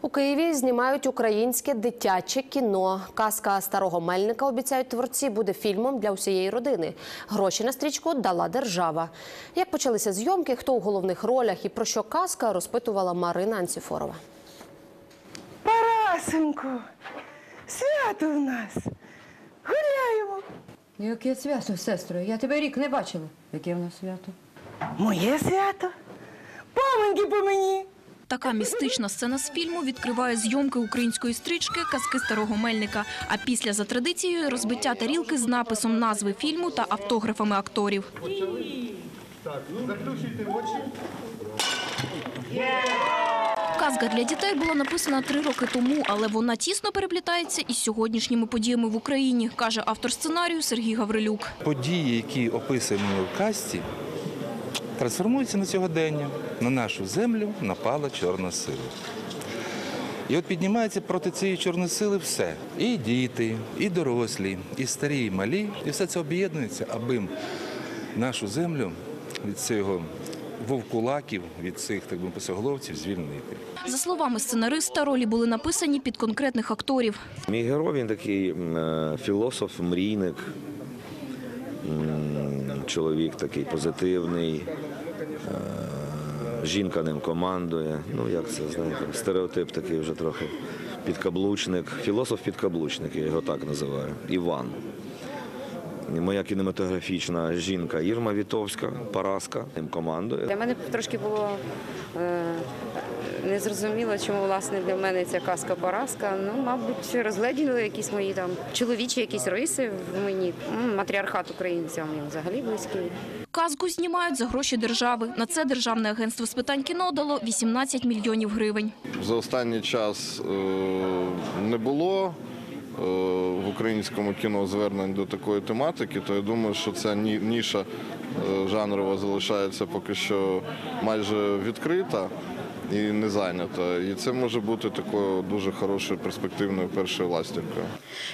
У Києві знімають українське дитяче кіно. Казка старого мельника обіцяють творці буде фільмом для усієї родини. Гроші на стрічку дала держава. Як почалися зйомки, хто у головних ролях і про що казка розпитувала Марина Анціфорова. Парасенько, свято в нас. Гуляємо. Яке свято, сестро? Я тебе рік не бачила. Яке в нас свято? Моє свято. Поминки по мені. Така містична сцена з фільму відкриває зйомки української стрічки Казки старого мельника. А після за традицією розбиття тарілки з написом назви фільму та автографами акторів. Казка для дітей була написана три роки тому, але вона тісно переплітається із сьогоднішніми подіями в Україні, каже автор сценарію Сергій Гаврилюк. події, які описані в касті, трансформуються на сьогодення. На нашу землю напала чорна сила. І от піднімається проти цієї чорної сили все. І діти, і дорослі, і старі, і малі. І все це об'єднується, аби нашу землю від цього вовкулаків, від цих так би посоголовців звільнити. За словами сценариста, ролі були написані під конкретних акторів. Мій герой він такий е, філософ, мрійник, чоловік такий позитивний. Е, Жінка ним командує. Ну, як це знаєте, стереотип такий вже трохи підкаблучник. Філософ-підкаблучник, я його так називаю. Іван. Моя кінематографічна жінка Ірма Вітовська, Параска, ним командує. Для мене трошки було е, незрозуміло, чому власне для мене ця казка поразка. Ну, мабуть, розгледіли якісь мої там чоловічі якісь риси в мені. Матріархат українцям взагалі близький. Казку знімають за гроші держави. На це Державне агентство з питань кіно дало 18 мільйонів гривень. За останній час е, не було в українському кіно звернень до такої тематики, то я думаю, що ця ніша е, жанрова залишається поки що майже відкрита і не зайнята. І це може бути такою дуже хорошою перспективною першою ластівкою.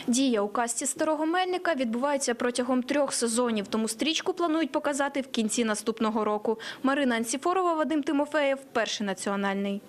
Дія у касті старого мельника відбувається протягом трьох сезонів, тому стрічку планують показати в кінці наступного року. Марина Анціфорова, Вадим Тимофеєв, перший національний.